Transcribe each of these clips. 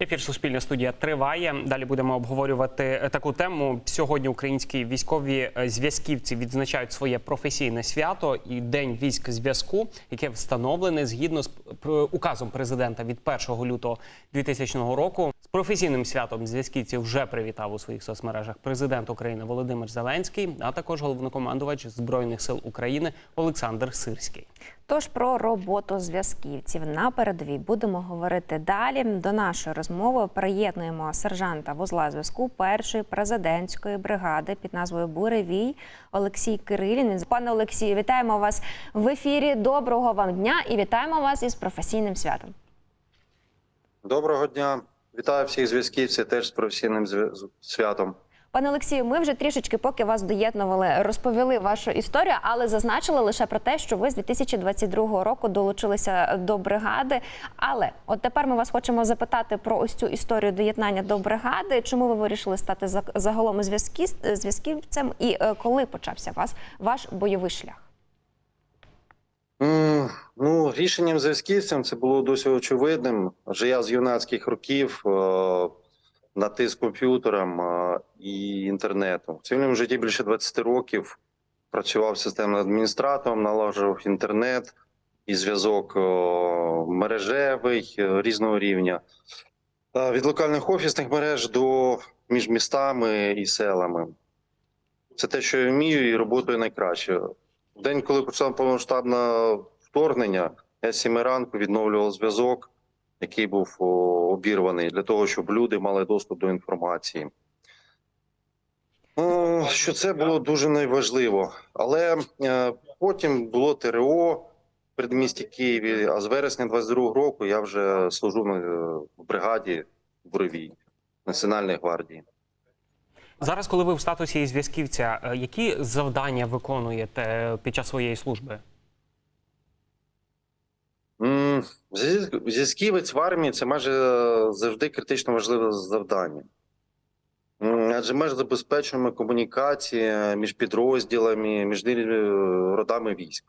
Ефір Суспільна студія триває. Далі будемо обговорювати е, таку тему. Сьогодні українські військові е, зв'язківці відзначають своє професійне свято і День військ зв'язку, яке встановлене згідно з указом президента від 1 лютого 2000 року. Професійним святом зв'язківців вже привітав у своїх соцмережах президент України Володимир Зеленський, а також головнокомандувач збройних сил України Олександр Сирський. Тож про роботу зв'язківців на передовій будемо говорити далі. До нашої розмови приєднуємо сержанта вузла зв'язку першої президентської бригади під назвою Буревій Олексій Кирилін. Пане Олексію, вітаємо вас в ефірі. Доброго вам дня і вітаємо вас із професійним святом. Доброго дня. Вітаю всіх зв'язківців теж з професійним святом. Пане Олексію, ми вже трішечки, поки вас доєднували, розповіли вашу історію, але зазначили лише про те, що ви з 2022 року долучилися до бригади. Але от тепер ми вас хочемо запитати про ось цю історію доєднання до бригади. Чому ви вирішили стати за- загалом зв'язкі- зв'язківцем? І е, коли почався вас ваш бойовий шлях? Ну, рішенням зв'язківцям це було досить очевидним. Адже я з юнацьких років е, на комп'ютером е, і інтернетом. В цивільному житті більше 20 років працював системним адміністратором, налагоджував інтернет і зв'язок е, мережевий е, різного рівня. Е, Від локальних офісних мереж до між містами і селами. Це те, що я вмію, і роботою найкраще. В день, коли почало повномасштабне вторгнення, я з 7 ранку відновлював зв'язок, який був обірваний, для того, щоб люди мали доступ до інформації. Що це було дуже найважливо. Але е, потім було ТРО в передмісті Києві, а з вересня 22-го року я вже служу в бригаді Буровій Національної гвардії. Зараз, коли ви в статусі зв'язківця, е, які завдання виконуєте під час своєї служби? Зв'язк- Зв'язківець в армії це майже завжди критично важливе завдання. Адже ми ж забезпечуємо комунікації між підрозділами, між е, родами військ.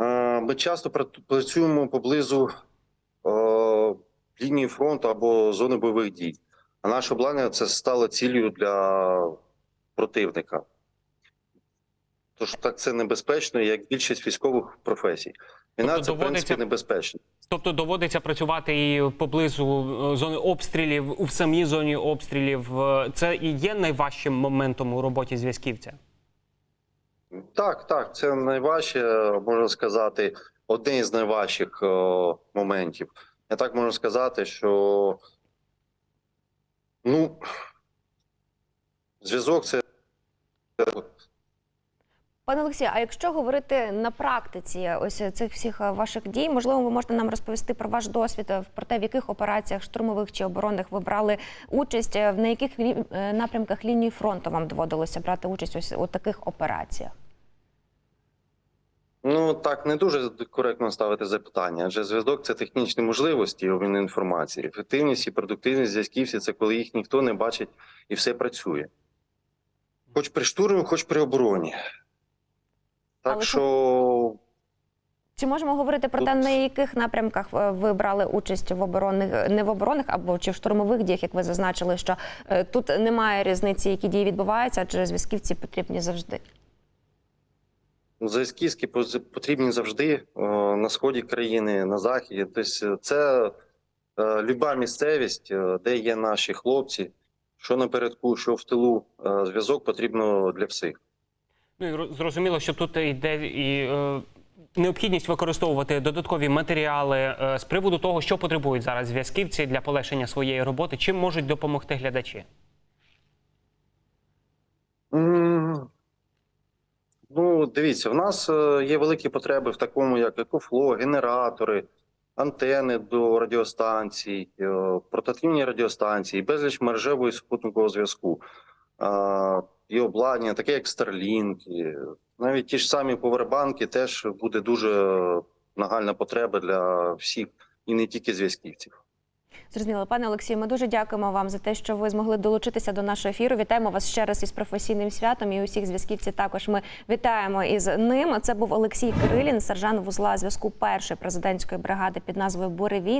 Е, Ми часто працюємо поблизу е, лінії фронту або зони бойових дій. А наше обладнання це стало ціллю для противника. Тож так це небезпечно, як більшість військових професій. Війна Тобто це в принципі небезпечно. Тобто доводиться працювати і поблизу е, зони обстрілів, у самій зоні обстрілів. Е, Це і є найважчим моментом у роботі зв'язківця. Так, так, це найважче, можна сказати, один із найважчих е, моментів. Я так можу сказати, що ну, зв'язок це Пане Олексію, а якщо говорити на практиці ось цих всіх е, ваших дій, можливо, ви можете нам розповісти про ваш досвід, е, про те, в яких операціях штурмових чи оборонних ви брали участь, е, в на яких е, напрямках лінії фронту вам доводилося брати участь ось у таких операціях? Ну так не дуже коректно ставити запитання, адже зв'язок це технічні можливості обміну інформації. Ефективність і продуктивність зв'язківців це коли їх ніхто не бачить і все працює. Хоч при штурмі, хоч при обороні. Так Але що Чи можемо говорити про те, Тут- на яких напрямках е, ви брали участь в оборонних, не в оборонних або чи в штурмових діях, як ви зазначили, що е, тут немає різниці, які дії відбуваються, адже зв'язківці потрібні завжди. зв'язківські потрібні завжди на сході країни, на заході. Тобто це е, люба місцевість, е, де є наші хлопці, що напередку, що в тилу. е, Зв'язок потрібно для всіх. Ну і зрозуміло, що тут йде і е, необхідність використовувати додаткові матеріали е, з приводу того, що потребують зараз зв'язківці для полегшення своєї роботи. Чим можуть допомогти глядачі? Ну, дивіться, в нас е, є великі потреби в такому, як екофло, генератори, антени до радіостанцій, портативні радіостанції, безліч мережевого і супутникового зв'язку. І обладнання, таке як і навіть ті ж самі повербанки теж буде дуже нагальна потреба для всіх і не тільки зв'язківців. Зрозуміло, пане Олексію, ми дуже дякуємо вам за те, що ви змогли долучитися до нашого ефіру. Вітаємо вас ще раз із професійним святом. І усіх зв'язківців також ми вітаємо із ним. Це був Олексій Кирилін, сержант вузла зв'язку першої президентської бригади під назвою Буревій.